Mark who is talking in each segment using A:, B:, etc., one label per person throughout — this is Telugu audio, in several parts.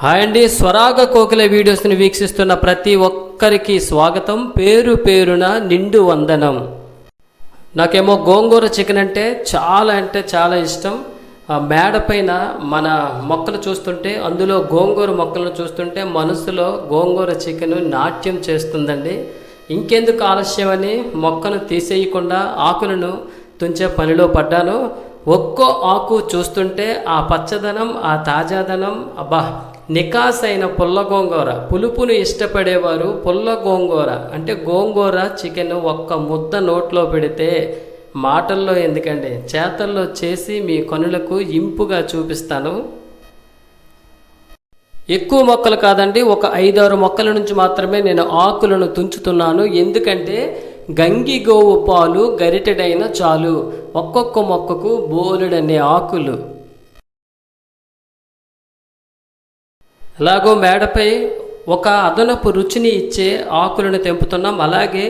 A: హాయ్ అండి. స్వరాగ కోకిల వీడియోస్ని వీక్షిస్తున్న ప్రతి ఒక్కరికి స్వాగతం. పేరు పేరున నిండు వందనం. నాకేమో గోంగూర చికెన్ అంటే చాలా అంటే చాలా ఇష్టం. ఆ మేడ పైన మన మొక్కలు చూస్తుంటే అందులో గోంగూర మొక్కలను చూస్తుంటే మనసులో గోంగూర చికెన్ నాట్యం చేస్తుందండి. ఇంకెందుకు ఆలస్యం అని మొక్కను తీసేయకుండా ఆకులను తుంచే పనిలో పడ్డాను. ఒక్కో ఆకు చూస్తుంటే ఆ పచ్చదనం ఆ తాజాదనం అబ్బా నికాస్ అయిన పుల్ల గోంగూర. పులుపును ఇష్టపడేవారు పుల్ల గోంగూర. అంటే గోంగూర చికెన్ ఒక్క ముద్ద నోట్లో పెడితే మాటల్లో ఎందుకండి? చేతల్లో చేసి మీ కనులకు ఇంపుగా చూపిస్తాను. ఎక్కువ మొక్కలు కాదండి ఒక ఐదారు మొక్కల నుంచి మాత్రమే నేను ఆకులను తుంచుతున్నాను. ఎందుకంటే గంగి గోవు పాలు గరిటెడైన చాలు. ఒక్కొక్క మొక్కకు బోలెడనే ఆకులు. ఎలాగో మేడపై ఒక అదనపు రుచిని ఇచ్చే ఆకులను తెంపుతున్నాం. అలాగే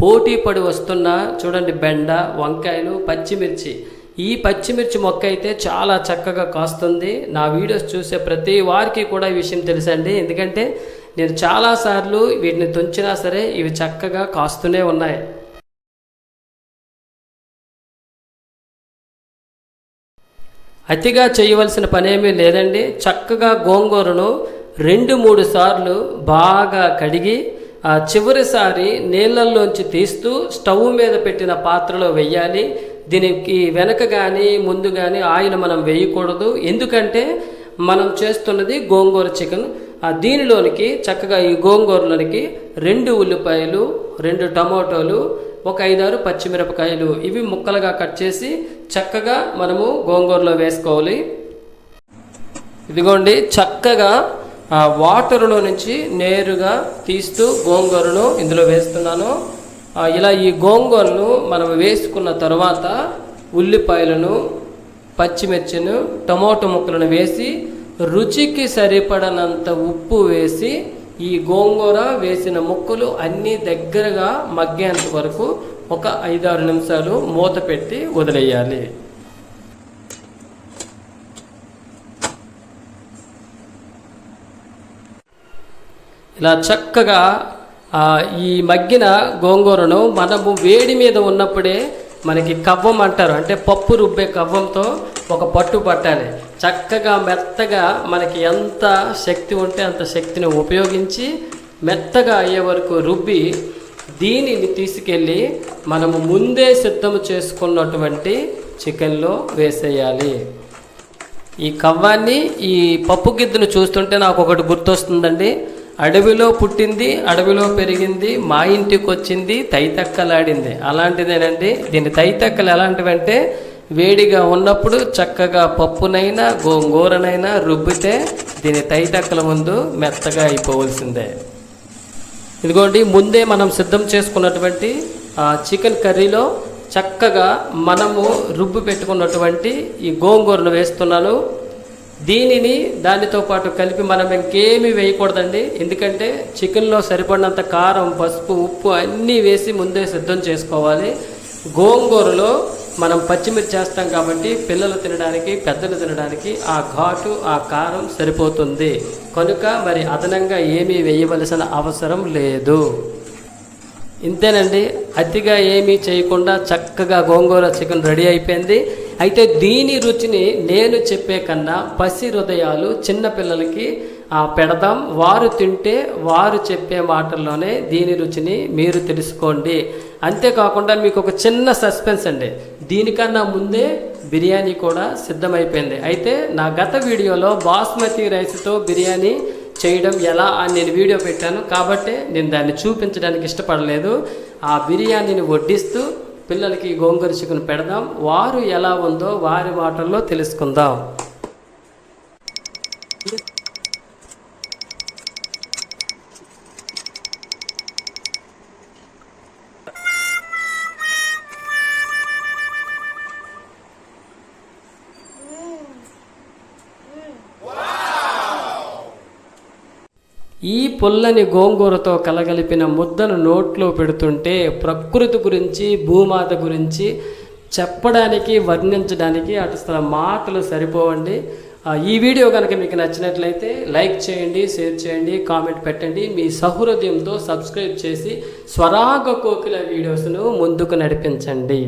A: పోటీ పడి వస్తున్న చూడండి బెండ వంకాయలు పచ్చిమిర్చి. ఈ పచ్చిమిర్చి మొక్క అయితే చాలా చక్కగా కాస్తుంది. నా వీడియోస్ చూసే ప్రతి వారికి కూడా ఈ విషయం తెలుసండి. ఎందుకంటే నేను చాలాసార్లు వీటిని తుంచినా సరే ఇవి చక్కగా కాస్తూనే ఉన్నాయి. అతిగా చేయవలసిన పనేమీ లేదండి. చక్కగా గోంగూరను రెండు మూడు సార్లు బాగా కడిగి ఆ చివరిసారి నీళ్ళల్లోంచి తీస్తూ స్టవ్ మీద పెట్టిన పాత్రలో వెయ్యాలి. దీనికి వెనక కానీ ముందు కానీ ఆయిల్ మనం వేయకూడదు. ఎందుకంటే మనం చేస్తున్నది గోంగూర చికెన్. ఆ దీనిలోనికి చక్కగా ఈ గోంగూరలోనికి రెండు ఉల్లిపాయలు రెండు టమాటోలు ఒక ఐదారు పచ్చిమిరపకాయలు ఇవి ముక్కలుగా కట్ చేసి చక్కగా మనము గోంగూరలో వేసుకోవాలి. ఇదిగోండి చక్కగా ఆ వాటర్లో నుంచి నేరుగా తీస్తూ గోంగూరను ఇందులో వేస్తున్నాను. ఇలా ఈ గోంగూరను మనం వేసుకున్న తర్వాత ఉల్లిపాయలను పచ్చిమిర్చిను టమోటో ముక్కలను వేసి రుచికి సరిపడనంత ఉప్పు వేసి ఈ గోంగూర వేసిన ముక్కలు అన్నీ దగ్గరగా మగ్గేంత వరకు ఒక ఐదారు నిమిషాలు మూత పెట్టి వదిలేయాలి. ఇలా చక్కగా ఈ మగ్గిన గోంగూరను మనము వేడి మీద ఉన్నప్పుడే మనకి కవ్వం అంటారు. అంటే పప్పు రుబ్బే కవ్వంతో ఒక పట్టు పట్టాలి. చక్కగా మెత్తగా మనకి ఎంత శక్తి ఉంటే అంత శక్తిని ఉపయోగించి మెత్తగా అయ్యే వరకు రుబ్బి దీనిని తీసుకెళ్ళి మనము ముందే సిద్ధం చేసుకున్నటువంటి చికెన్లో వేసేయాలి. ఈ కవ్వాన్ని ఈ పప్పు గిద్దను చూస్తుంటే నాకు ఒకటి గుర్తొస్తుందండి. అడవిలో పుట్టింది అడవిలో పెరిగింది మా ఇంటికి వచ్చింది తైతక్కలాడింది. అలాంటిదేనండి. దీని తైతక్కలు ఎలాంటివంటే వేడిగా ఉన్నప్పుడు చక్కగా పప్పునైనా గోంగూరనైనా రుబ్బితే దీని తైటక్కల ముందు మెత్తగా అయిపోవలసిందే. ఇదిగోండి ముందే మనం సిద్ధం చేసుకున్నటువంటి ఆ చికెన్ కర్రీలో చక్కగా మనము రుబ్బు పెట్టుకున్నటువంటి ఈ గోంగూరను వేస్తున్నాను. దీనిని దానితో పాటు కలిపి మనం ఇంకేమీ వేయకూడదండి. ఎందుకంటే చికెన్లో సరిపడినంత కారం పసుపు ఉప్పు అన్నీ వేసి ముందే సిద్ధం చేసుకోవాలి. గోంగూరలో మనం పచ్చిమిర్చి చేస్తాం కాబట్టి పిల్లలు తినడానికి పెద్దలు తినడానికి ఆ ఘాటు ఆ కారం సరిపోతుంది. కనుక మరి అదనంగా ఏమీ వేయవలసిన అవసరం లేదు. ఇంతేనండి. అతిగా ఏమీ చేయకుండా చక్కగా గోంగూర చికెన్ రెడీ అయిపోయింది. అయితే దీని రుచిని నేను చెప్పే కన్నా పసి హృదయాలు చిన్నపిల్లలకి పెడదాం వారు తింటే వారు చెప్పే మాటల్లోనే దీని రుచిని మీరు తెలుసుకోండి. అంతేకాకుండా మీకు ఒక చిన్న సస్పెన్స్ అండి. దీనికన్నా ముందే బిర్యానీ కూడా సిద్ధమైపోయింది. అయితే నా గత వీడియోలో బాస్మతి రైస్తో బిర్యానీ చేయడం ఎలా అని నేను వీడియో పెట్టాను. కాబట్టి నేను దాన్ని చూపించడానికి ఇష్టపడలేదు. ఆ బిర్యానీని వడ్డిస్తూ పిల్లలకి గోంగూర చికెన్ పెడదాం. వారు ఎలా ఉందో వారి మాటల్లో తెలుసుకుందాం. ఈ పుల్లని గోంగూరతో కలగలిపిన ముద్దను నోట్లో పెడుతుంటే ప్రకృతి గురించి భూమాత గురించి చెప్పడానికి వర్ణించడానికి అటు అసలు మాటలు సరిపోవండి. ఈ వీడియో కనుక మీకు నచ్చినట్లయితే లైక్ చేయండి షేర్ చేయండి కామెంట్ పెట్టండి. మీ సహృదయంతో సబ్స్క్రైబ్ చేసి స్వరాగ కోకిల వీడియోస్ను ముందుకు నడిపించండి.